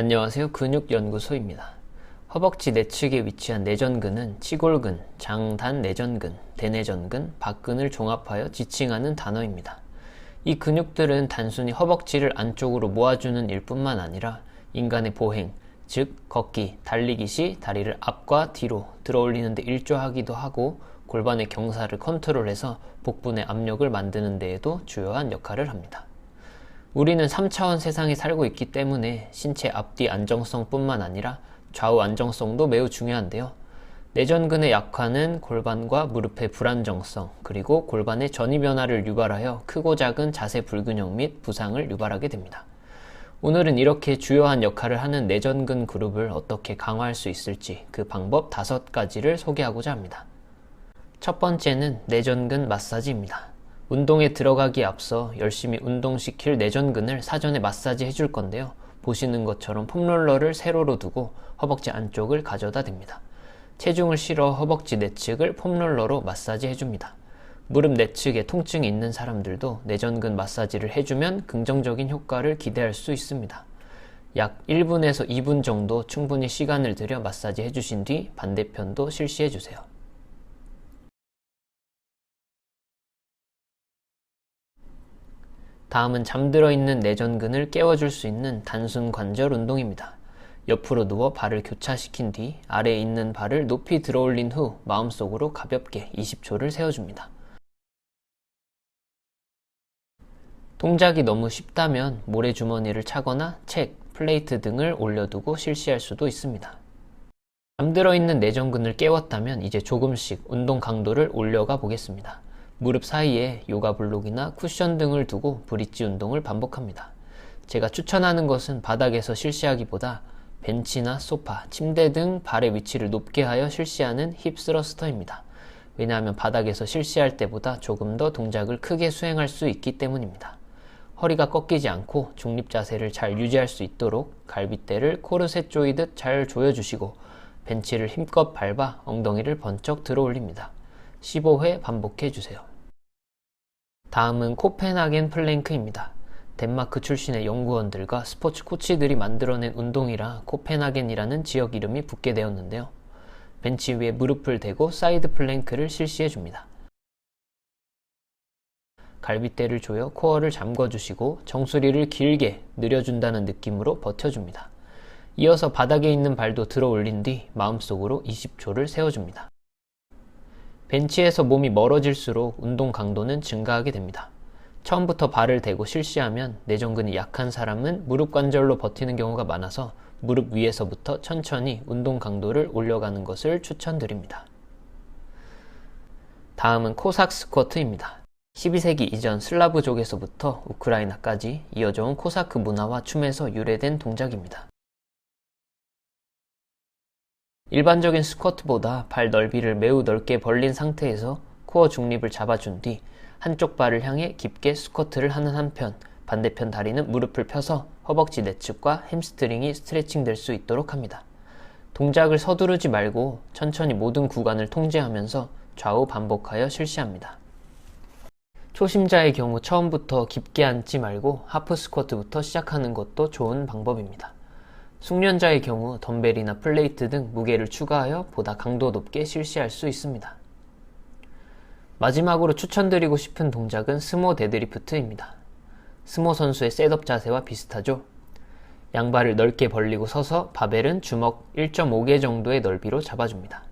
안녕하세요. 근육연구소입니다. 허벅지 내측에 위치한 내전근은 치골근, 장단 내전근, 대내전근, 박근을 종합하여 지칭하는 단어입니다. 이 근육들은 단순히 허벅지를 안쪽으로 모아주는 일뿐만 아니라 인간의 보행, 즉 걷기, 달리기 시 다리를 앞과 뒤로 들어올리는 데 일조하기도 하고 골반의 경사를 컨트롤해서 복부의 압력을 만드는 데에도 주요한 역할을 합니다. 우리는 3차원 세상에 살고 있기 때문에 신체 앞뒤 안정성뿐만 아니라 좌우 안정성도 매우 중요한데요. 내전근의 약화는 골반과 무릎의 불안정성, 그리고 골반의 전이 변화를 유발하여 크고 작은 자세 불균형 및 부상을 유발하게 됩니다. 오늘은 이렇게 주요한 역할을 하는 내전근 그룹을 어떻게 강화할 수 있을지 그 방법 다섯 가지를 소개하고자 합니다. 첫 번째는 내전근 마사지입니다. 운동에 들어가기에 앞서 열심히 운동시킬 내전근을 사전에 마사지 해줄 건데요. 보시는 것처럼 폼롤러를 세로로 두고 허벅지 안쪽을 가져다 댑니다. 체중을 실어 허벅지 내측을 폼롤러로 마사지 해줍니다. 무릎 내측에 통증이 있는 사람들도 내전근 마사지를 해주면 긍정적인 효과를 기대할 수 있습니다. 약 1분에서 2분 정도 충분히 시간을 들여 마사지 해주신 뒤 반대편도 실시해주세요. 다음은 잠들어 있는 내전근을 깨워줄 수 있는 단순 관절 운동입니다. 옆으로 누워 발을 교차시킨 뒤 아래에 있는 발을 높이 들어 올린 후 마음속으로 가볍게 20초를 세워줍니다. 동작이 너무 쉽다면 모래주머니를 차거나 책, 플레이트 등을 올려두고 실시할 수도 있습니다. 잠들어 있는 내전근을 깨웠다면 이제 조금씩 운동 강도를 올려가 보겠습니다. 무릎 사이에 요가 블록이나 쿠션 등을 두고 브릿지 운동을 반복합니다. 제가 추천하는 것은 바닥에서 실시하기보다 벤치나 소파, 침대 등 발의 위치를 높게 하여 실시하는 힙 스러스터입니다. 왜냐하면 바닥에서 실시할 때보다 조금 더 동작을 크게 수행할 수 있기 때문입니다. 허리가 꺾이지 않고 중립 자세를 잘 유지할 수 있도록 갈비대를 코르셋 조이듯 잘 조여주시고 벤치를 힘껏 밟아 엉덩이를 번쩍 들어 올립니다. 15회 반복해 주세요. 다음은 코펜하겐 플랭크입니다. 덴마크 출신의 연구원들과 스포츠 코치들이 만들어낸 운동이라 코펜하겐이라는 지역 이름이 붙게 되었는데요. 벤치 위에 무릎을 대고 사이드 플랭크를 실시해 줍니다. 갈비대를 조여 코어를 잠궈 주시고 정수리를 길게 늘려준다는 느낌으로 버텨줍니다. 이어서 바닥에 있는 발도 들어 올린 뒤 마음속으로 20초를 세워줍니다. 벤치에서 몸이 멀어질수록 운동 강도는 증가하게 됩니다. 처음부터 발을 대고 실시하면 내전근이 약한 사람은 무릎 관절로 버티는 경우가 많아서 무릎 위에서부터 천천히 운동 강도를 올려가는 것을 추천드립니다. 다음은 코삭 스쿼트입니다. 12세기 이전 슬라브족에서부터 우크라이나까지 이어져온 코사크 문화와 춤에서 유래된 동작입니다. 일반적인 스쿼트보다 발 넓이를 매우 넓게 벌린 상태에서 코어 중립을 잡아준 뒤 한쪽 발을 향해 깊게 스쿼트를 하는 한편 반대편 다리는 무릎을 펴서 허벅지 내측과 햄스트링이 스트레칭 될 수 있도록 합니다. 동작을 서두르지 말고 천천히 모든 구간을 통제하면서 좌우 반복하여 실시합니다. 초심자의 경우 처음부터 깊게 앉지 말고 하프 스쿼트부터 시작하는 것도 좋은 방법입니다. 숙련자의 경우 덤벨이나 플레이트 등 무게를 추가하여 보다 강도 높게 실시할 수 있습니다. 마지막으로 추천드리고 싶은 동작은 스모 데드리프트입니다. 스모 선수의 셋업 자세와 비슷하죠? 양발을 넓게 벌리고 서서 바벨은 주먹 1.5개 정도의 넓이로 잡아줍니다.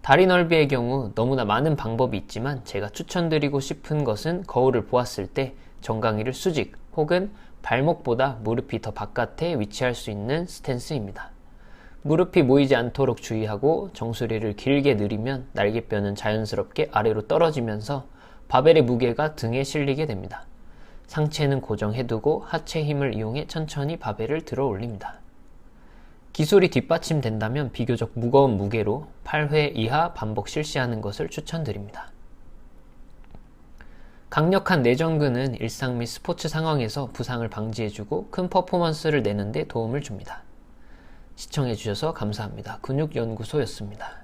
다리 넓이의 경우 너무나 많은 방법이 있지만 제가 추천드리고 싶은 것은 거울을 보았을 때 정강이를 수직 혹은 발목보다 무릎이 더 바깥에 위치할 수 있는 스탠스입니다. 무릎이 모이지 않도록 주의하고 정수리를 길게 늘리면 날개뼈는 자연스럽게 아래로 떨어지면서 바벨의 무게가 등에 실리게 됩니다. 상체는 고정해두고 하체 힘을 이용해 천천히 바벨을 들어 올립니다. 기술이 뒷받침된다면 비교적 무거운 무게로 8회 이하 반복 실시하는 것을 추천드립니다. 강력한 내전근은 일상 및 스포츠 상황에서 부상을 방지해주고 큰 퍼포먼스를 내는데 도움을 줍니다. 시청해주셔서 감사합니다. 근육연구소였습니다.